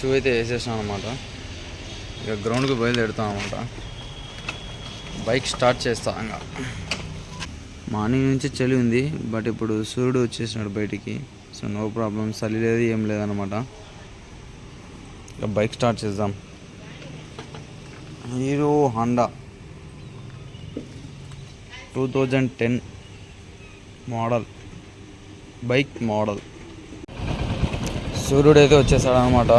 Shoe అయితే వేసేసాం అనమాట ఇక గ్రౌండ్కి బయలుదేరుతాం అనమాట బైక్ స్టార్ట్ చేస్తా ఇంకా. మార్నింగ్ నుంచి చలి ఉంది బట్ ఇప్పుడు సూర్యుడు వచ్చేసినాడు బయటికి. సో నో ప్రాబ్లం చలి లేదు ఏం లేదనమాట ఇక బైక్ స్టార్ట్ చేద్దాం. Hero Honda two thousand ten model. Bike model. సూర్యుడు అయితే వచ్చేసాడు అనమాట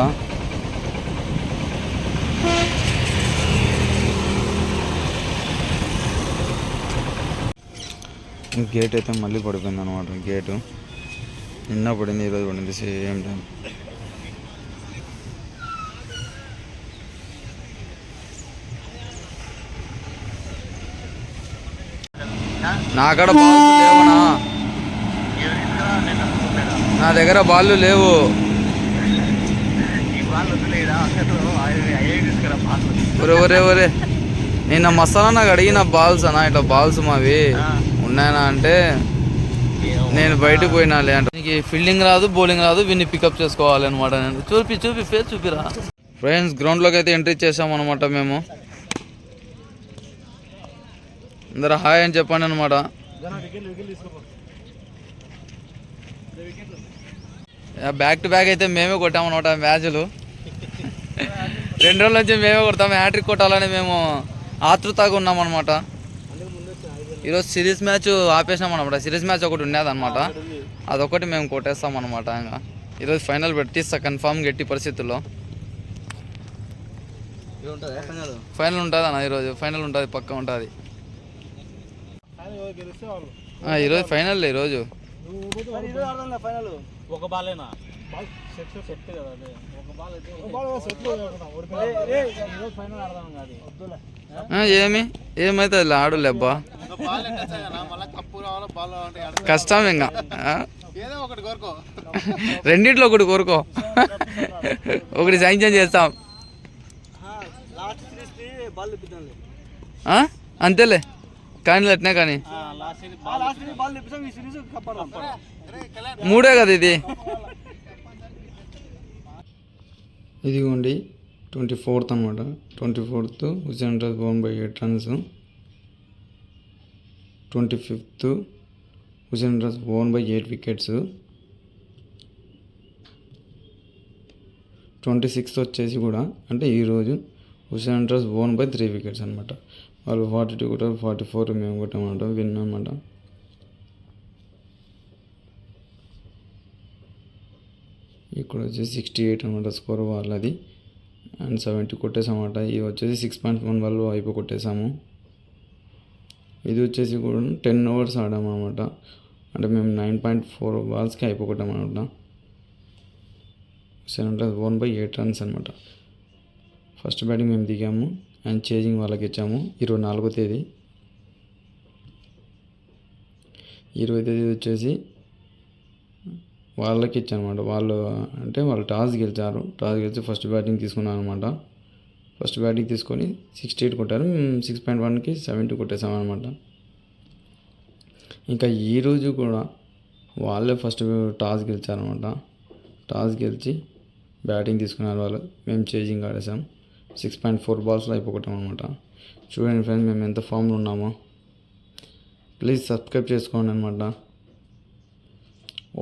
గేట్ అయితే మళ్ళీ పడిపోయింది అనమాట గేటు నిన్న పడింది ఈరోజు పడింది సేమ్ టైం నా కాడ బాల్స్ నా దగ్గర బాళ్ళు లేవు. ఒరే ఒరే ఒరే. నిన్న మసాలా నాకు అడిగిన బాల్స్ అన్నా ఇట్లా బాల్స్ మావి. ఉన్నాయనా అంటే నేను బయటకు పోయినాలే అంటే. నీకు ఫీల్డింగ్ రాదు బౌలింగ్ రాదు వీన్ని పికప్ చేసుకోవాలి అనమాట నేను. చూపి చూపి ఫేస్ చూపిరా. ఫ్రెండ్స్ గ్రౌండ్లోకి అయితే ఎంట్రీ చేసాం అనమాట మేము. అందరు హాయ్ అని చెప్పండి అనమాట బ్యాక్ టు బ్యాక్ అయితే మేమే కొట్టామన్నమాట మ్యాచ్లు. రెండు రోజుల నుంచి మేమే కొడతాం హ్యాట్రిక్ కొట్టాలని మేము ఆతృతగా ఉన్నామన్నమాట ఈరోజు సిరీస్ మ్యాచ్ ఆపేసినాం అనమాట సిరీస్ మ్యాచ్ ఒకటి ఉండేది అనమాట అదొకటి మేము కొట్టేస్తాం అనమాట ఇంకా. ఈరోజు ఫైనల్ పెట్టిస్తా కన్ఫామ్ గట్టి పరిస్థితుల్లో. ఫైనల్ ఉంటుంది అన్న ఈరోజు. ఫైనల్ ఉంటుంది పక్క ఉంటుంది. ఈరోజు ఫైనల్ ఈరోజు. ఒక బాలేనా? ఏమి? ఏమైతుంది ఆడులే కష్టం ఇంకా. రెండిట్లో ఒకటి కోరుకో. ఒకటి సాంక్షన్ చేస్తాం. అంతేలే. కానీ అట్నే కానీ. మూడే కదా ఇది. ఇదిగోండి ట్వంటీ ఫోర్త్ అనమాట twenty fourth Hussain trans bound eight trans twenty fifth Hussain Raj won by eight wickets twenty sixth వచ్చేసి కూడా అంటే ఈరోజు Hussain Raj won by three wickets అనమాట వాళ్ళు ఫార్టీ టూ కొట్టారు ఫార్టీ ఫోర్ మేము కొట్టామన్నమాట విన్ అనమాట ఇక్కడ వచ్చేసి సిక్స్టీ ఎయిట్ అనమాట స్కోర్ వాళ్ళది. అండ్ సెవెంటీ కొట్టేసామన్నమాట ఇవి వచ్చేసి సిక్స్ పాయింట్ వన్ వాళ్ళు అయిపో కొట్టేసాము. ఇది వచ్చేసి కూడా టెన్ ఓవర్స్ ఆడాము అనమాట అంటే మేము నైన్ పాయింట్ ఫోర్ బాల్స్కి అయిపోకటం అనమాట seven hundred one by eight runs అనమాట ఫస్ట్ బ్యాటింగ్ మేము దిగాము అండ్ చేజింగ్ వాళ్ళకి ఇచ్చాము. ఇరవై నాలుగో తేదీ. ఇరవై తేదీ వచ్చేసి వాళ్ళకి ఇచ్చాను అనమాట వాళ్ళు అంటే వాళ్ళు టాస్ గెలిచారు. టాస్ గెలిచి ఫస్ట్ బ్యాటింగ్ తీసుకున్నాను అనమాట ఫస్ట్ బ్యాటింగ్ తీసుకొని సిక్స్టీ ఎయిట్ కొట్టారు. సిక్స్ పాయింట్ వన్కి సెవెంటీ కొట్టేసాం అనమాట ఇంకా ఈరోజు కూడా వాళ్ళే ఫస్ట్ టాస్ గెలిచారనమాట టాస్ గెలిచి బ్యాటింగ్ తీసుకున్నారు వాళ్ళు. మేము చేజింగ్ ఆడేసాం సిక్స్ పాయింట్ ఫోర్ బాల్స్లో అయిపోగొట్టాం అనమాట చూడండి ఫ్రెండ్స్ మేము ఎంత ఫామ్లో ఉన్నామో. ప్లీజ్ సబ్స్క్రైబ్ చేసుకోండి అనమాట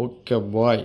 ఓకే బాయ్